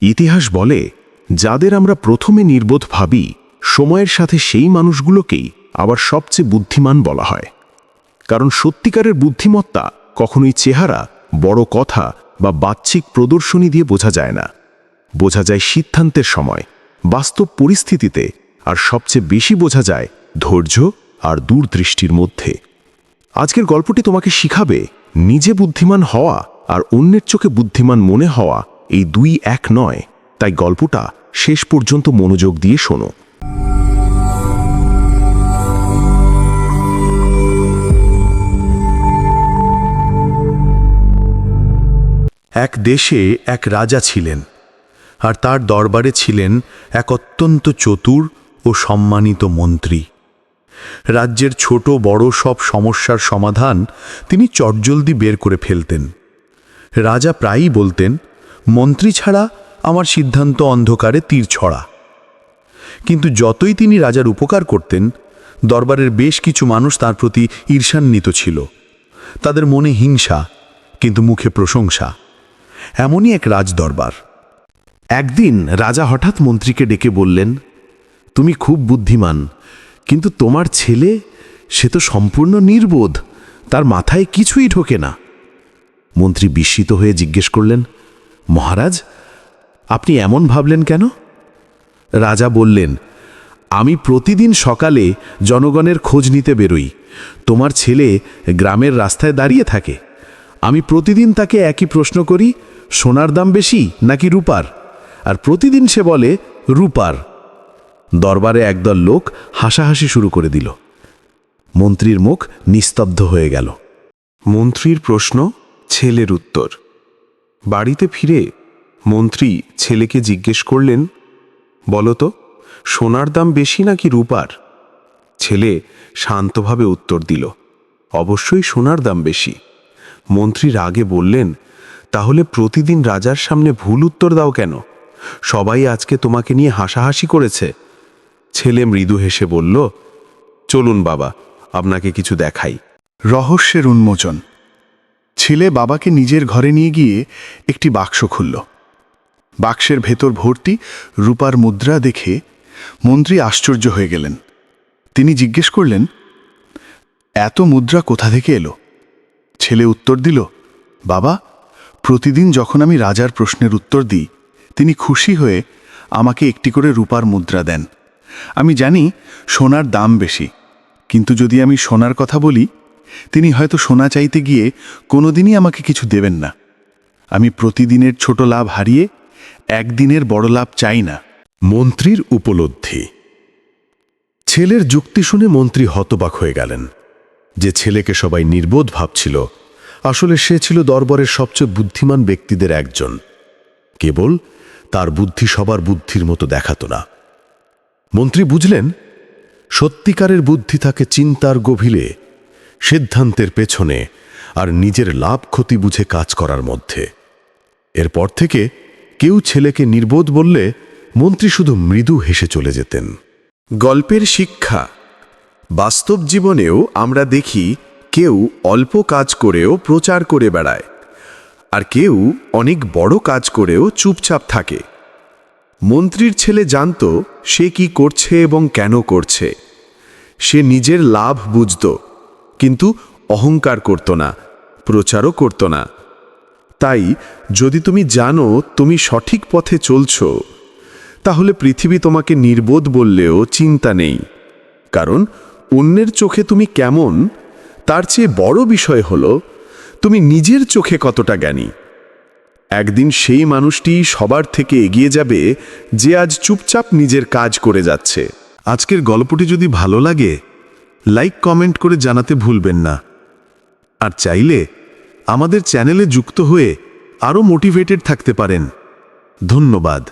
ইতিহাস বলে, যাদের আমরা প্রথমে নির্বোধ ভাবি, সময়ের সাথে সেই মানুষগুলোকেই আবার সবচেয়ে বুদ্ধিমান বলা হয়। কারণ সত্যিকারের বুদ্ধিমত্তা কখনোই চেহারা, বড় কথা বা বাহ্যিক প্রদর্শনী দিয়ে বোঝা যায় না। বোঝা যায় সিদ্ধান্তের সময়, বাস্তব পরিস্থিতিতে, আর সবচেয়ে বেশি বোঝা যায় ধৈর্য আর দূরদৃষ্টির মধ্যে। আজকের গল্পটি তোমাকে শিখাবে নিজে বুদ্ধিমান হওয়া আর অন্যের চোখে বুদ্ধিমান মনে হওয়া এই দুই এক নয়। তাই গল্পটা শেষ পর্যন্ত মনোযোগ দিয়ে শোনো। এক দেশে এক রাজা ছিলেন, আর তার দরবারে ছিলেন এক অত্যন্ত চতুর ও সম্মানিত মন্ত্রী। রাজ্যের ছোট বড় সব সমস্যার সমাধান তিনি চটজলদি বের করে ফেলতেন। রাজা প্রায়ই বলতেন মন্ত্রী ছাড়া আমার সিদ্ধান্ত অন্ধকারে তীর ছড়া। কিন্তু যতই তিনি রাজার উপকার করতেন, দরবারের বেশ কিছু মানুষ তার প্রতি ঈর্ষান্বিত ছিল। তাদের মনে হিংসা, কিন্তু মুখে প্রশংসা। এমনই এক রাজ দরবার একদিন রাজা হঠাৎ মন্ত্রীকে ডেকে বললেন, তুমি খুব বুদ্ধিমান, কিন্তু তোমার ছেলে, সে তো সম্পূর্ণ নির্বোধ, তার মাথায় কিছুই ঢোকে না। মন্ত্রী বিস্মিত হয়ে জিজ্ঞেস করলেন মহারাজ, আপনি এমন ভাবলেন কেন? রাজা বললেন, আমি প্রতিদিন সকালে জনগণের খোঁজ নিতে বেরোই। তোমার ছেলে গ্রামের রাস্তায় দাঁড়িয়ে থাকে। আমি প্রতিদিন তাকে একই প্রশ্ন করি, সোনার দাম বেশি নাকি রূপার? আর প্রতিদিন সে বলে, রূপার। দরবারে একদল লোক হাসাহাসি শুরু করে দিল। মন্ত্রীর মুখ নিস্তব্ধ হয়ে গেল। মন্ত্রীর প্রশ্ন, ছেলের উত্তর। বাড়িতে ফিরে মন্ত্রী ছেলেকে জিজ্ঞেস করলেন, বলতো, সোনার দাম বেশি নাকি রূপার? ছেলে শান্তভাবে উত্তর দিল, অবশ্যই সোনার দাম বেশি। মন্ত্রী রাগে বললেন, তাহলে প্রতিদিন রাজার সামনে ভুল উত্তর দাও কেন? সবাই আজকে তোমাকে নিয়ে হাসাহাসি করেছে। ছেলে মৃদু হেসে বলল, চলুন বাবা, আপনাকে কিছু দেখাই। রহস্যের উন্মোচন। ছেলে বাবাকে নিজের ঘরে নিয়ে গিয়ে একটি বাক্স খুলল। বাক্সের ভেতর ভর্তি রূপার মুদ্রা দেখে মন্ত্রী আশ্চর্য হয়ে গেলেন। তিনি জিজ্ঞেস করলেন, এত মুদ্রা কোথা থেকে এলো? ছেলে উত্তর দিল, বাবা, প্রতিদিন যখন আমি রাজার প্রশ্নের উত্তর দিই, তিনি খুশি হয়ে আমাকে একটি করে রূপার মুদ্রা দেন। আমি জানি সোনার দাম বেশি, কিন্তু যদি আমি সোনার কথা বলি তিনি হয়তো সোনা চাইতে গিয়ে কোনোদিনই আমাকে কিছু দেবেন না। আমি প্রতিদিনের ছোট লাভ হারিয়ে একদিনের বড় লাভ চাই না। মন্ত্রীর উপলব্ধি। ছেলের যুক্তি শুনে মন্ত্রী হতবাক হয়ে গেলেন। যে ছেলেকে সবাই নির্বোধ ভাবছিল, আসলে সে ছিল দরবারের সবচেয়ে বুদ্ধিমান ব্যক্তিদের একজন। কেবল তার বুদ্ধি সবার বুদ্ধির মতো দেখাত না। মন্ত্রী বুঝলেন, সত্যিকারের বুদ্ধি থাকে চিন্তার গভীরে সিদ্ধান্তের পেছনে আর নিজের লাভ ক্ষতি বুঝে কাজ করার মধ্যে। এরপর থেকে কেউ ছেলেকে নির্বোধ বললে মন্ত্রী শুধু মৃদু হেসে চলে যেতেন। গল্পের শিক্ষা। বাস্তব জীবনেও আমরা দেখি কেউ অল্প কাজ করেও প্রচার করে বেড়ায়, আর কেউ অনেক বড় কাজ করেও চুপচাপ থাকে। মন্ত্রীর ছেলে জানত সে কি করছে এবং কেন করছে। সে নিজের লাভ বুঝত। কিন্তু অহংকার করত না, প্রচারও করত না। তাই যদি তুমি জানো তুমি সঠিক পথে চলছ, তাহলে পৃথিবী তোমাকে নির্বোধ বললেও চিন্তা নেই। কারণ অন্যের চোখে তুমি কেমন, তার চেয়ে বড় বিষয় হলো তুমি নিজের চোখে কতটা জ্ঞানী। একদিন সেই মানুষটি সবার থেকে এগিয়ে যাবে যে আজ চুপচাপ নিজের কাজ করে যাচ্ছে। আজকের গল্পটি যদি ভালো লাগে লাইক কমেন্ট করে জানাতে ভুলবেন না। আর চাইলে আমাদের চ্যানেলে যুক্ত হয়ে আরও মোটিভেটেড থাকতে পারেন। ধন্যবাদ।